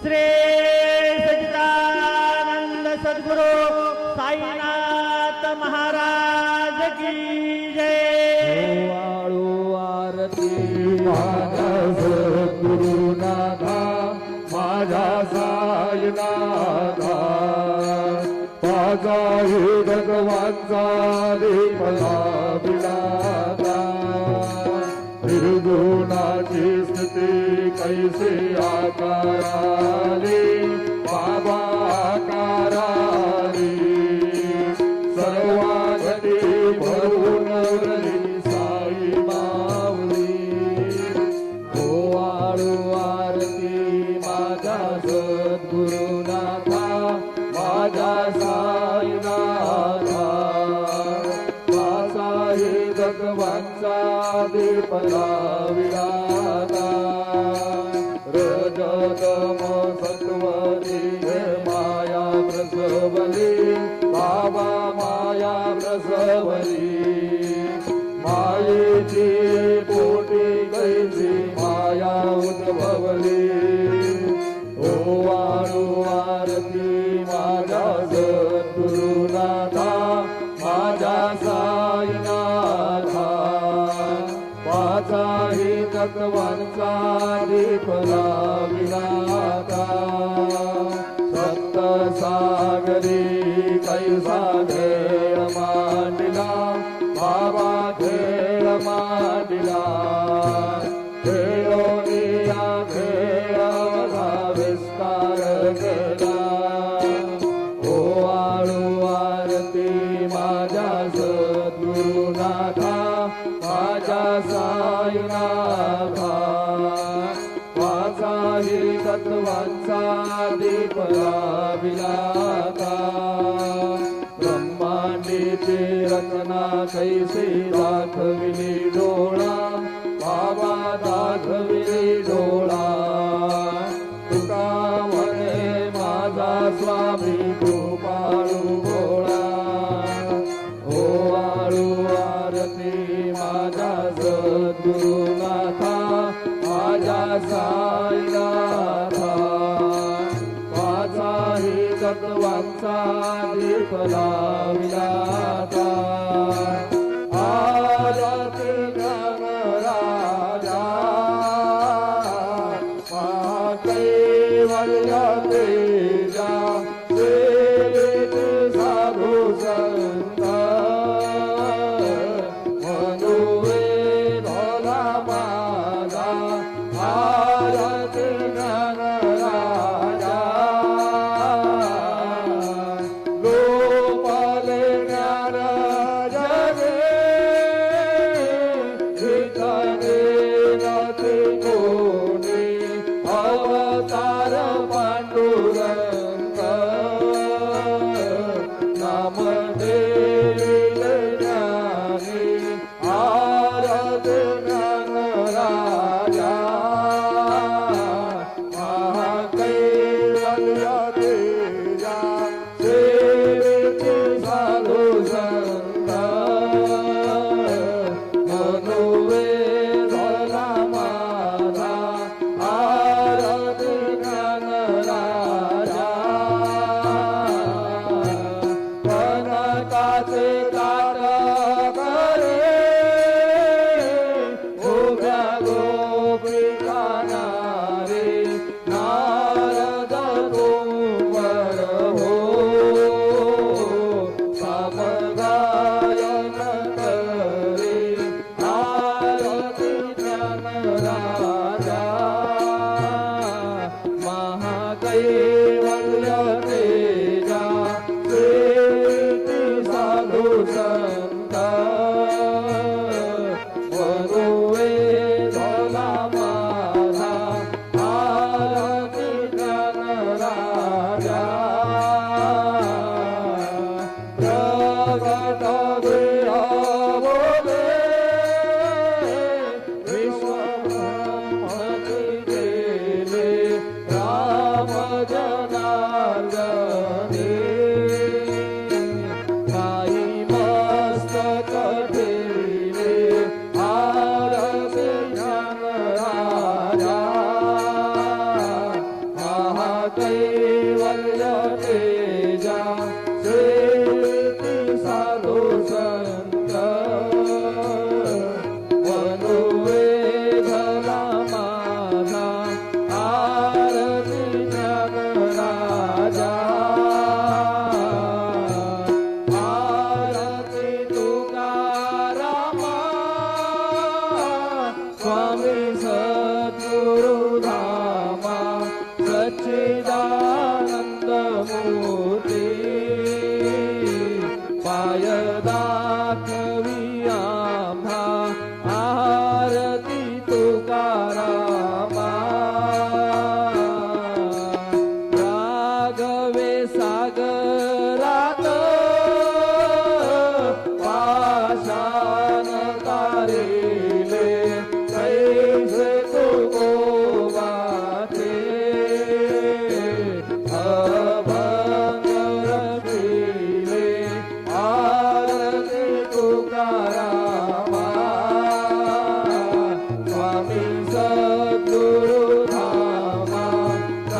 श्री सचिदानंद सद्गुरु साईनाथ महाराज की जय। वाळू आरती माझा सद्गुरु नाथा माझा साईनाथा। माझा हे भगवानचा देवला विनाथा निर्गुणाची स्थिती कैसे पुकारे प्रसवली बाबा माया प्रसवली. मायेची पोटी कैची माया उद्भवली. ओवारुवारती माझा सद्गुरुनाथा माझा साईनाथा. पाचाही तत्वांचा दे कयुषा धे मानिला भावा धे તે રચના કૈસી રાખવીની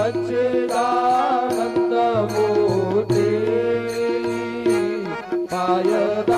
सच्चिदानन्दमूर्ति पायदा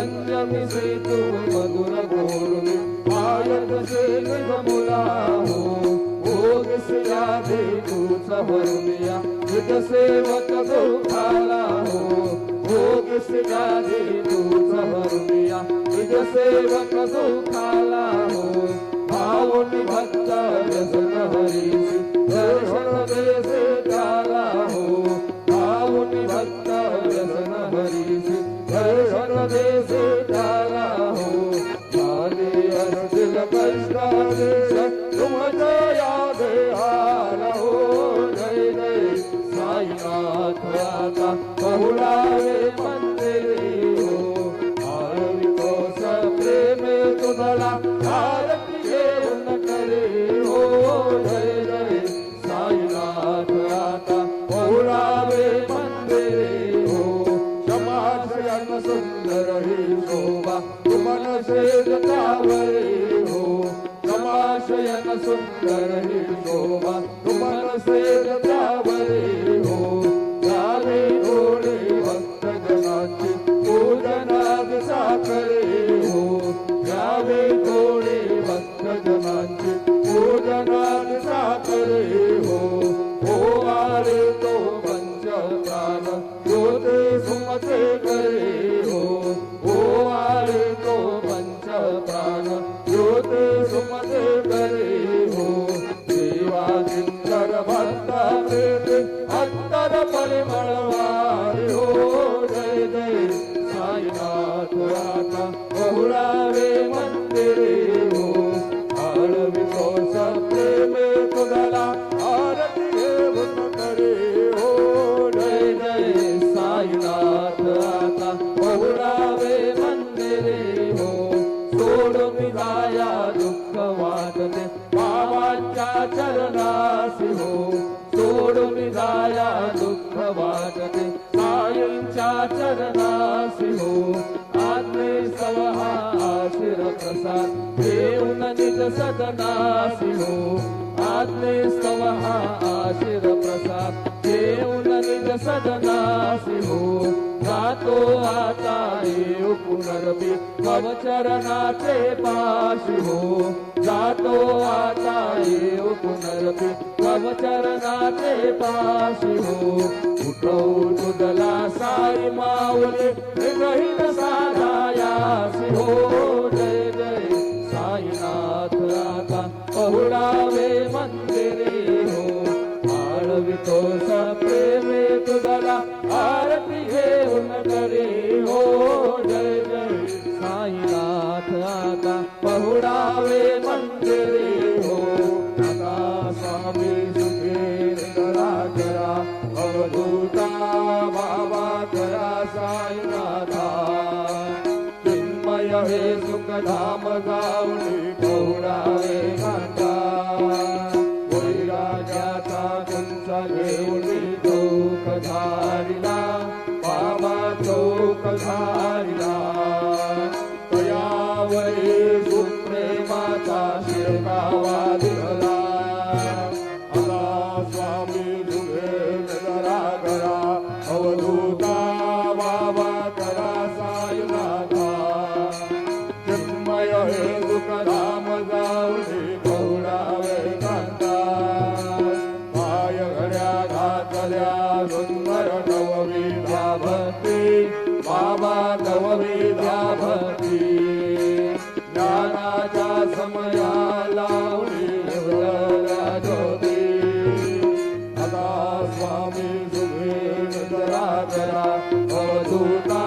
रंगमिसेतु मधुर गोरु आयत सेल जमुलाहो भोग सिया दे तू सवर्णिया हित सेवक दो खालाहो भोग सिया दे तू सवर्णिया हित सेवक दो खालाहो भावनि भक्त रसन हरीसी दर्शन देसे कालाहो भावनि भक्त रसन हरीसी दर्शन देसे वरे हो रमाशयन सुंदर हिशोभा तुमन सेवता वरे তোমাদের भगवानच्या चरणासी हो सोडून जाया दुःख वाटते. साईंच्या चरणासी हो आत्मे सवहा आशिर प्रसाद. देऊन निज सदनासी हो आत्मे सवहा प्रसाद. देऊन निज सदनासी हो तो आता येऊ पुनरपी भवचरणाचे पाशी हो. जातो आता येऊ पुनरपी भवचरणाचे पाशी हो. उठव तुदला साई माऊली. ग्रहित साधायासी हो. जय जय साईनाथ आता बहुडावे Amen. वेणुजराधरा अवधूता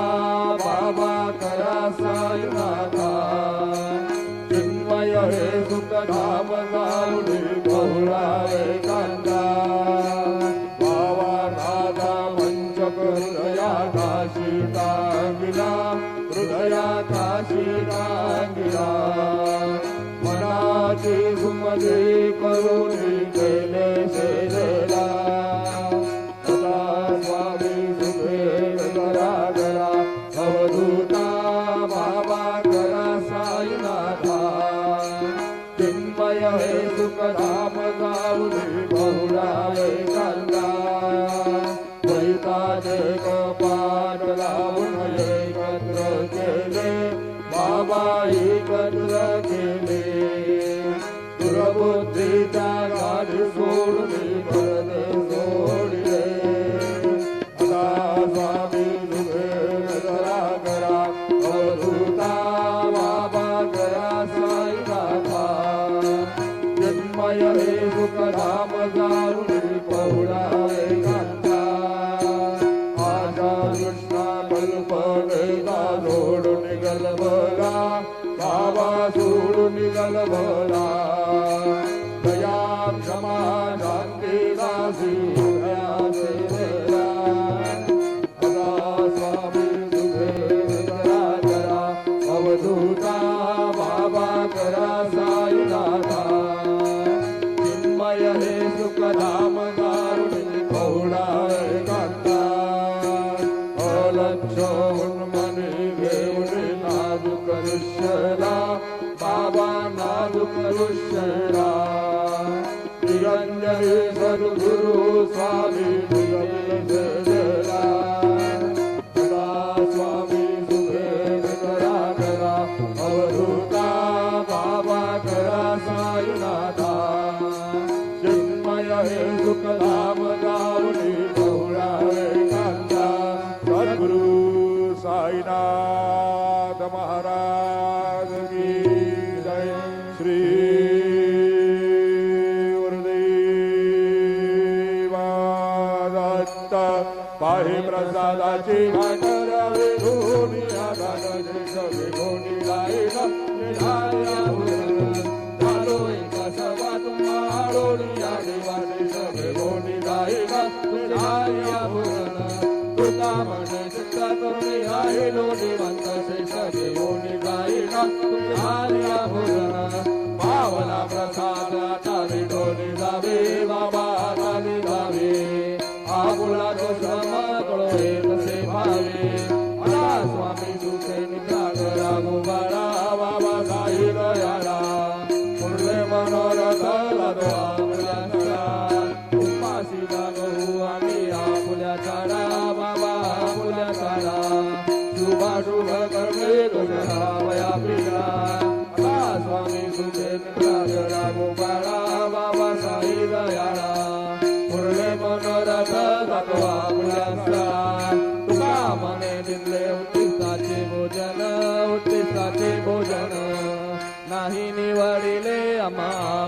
日。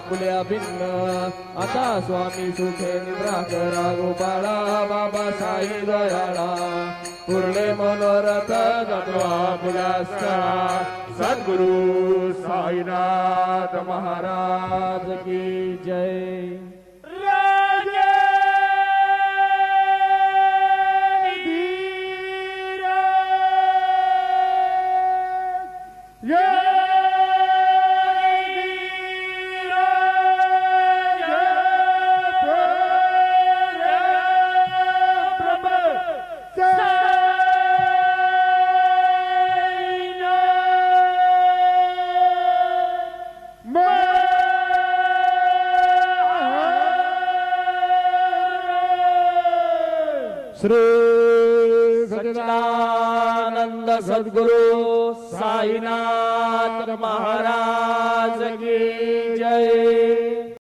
आम्हा फुल्या भिन्न. आता स्वामी सुखे निद्रा करा गोपाळा बाबा साई दयाळा. पुरले मनोरथ गत्वा स्थळा. सद्गुरु साईनाथ महाराज की जय. সদগুরু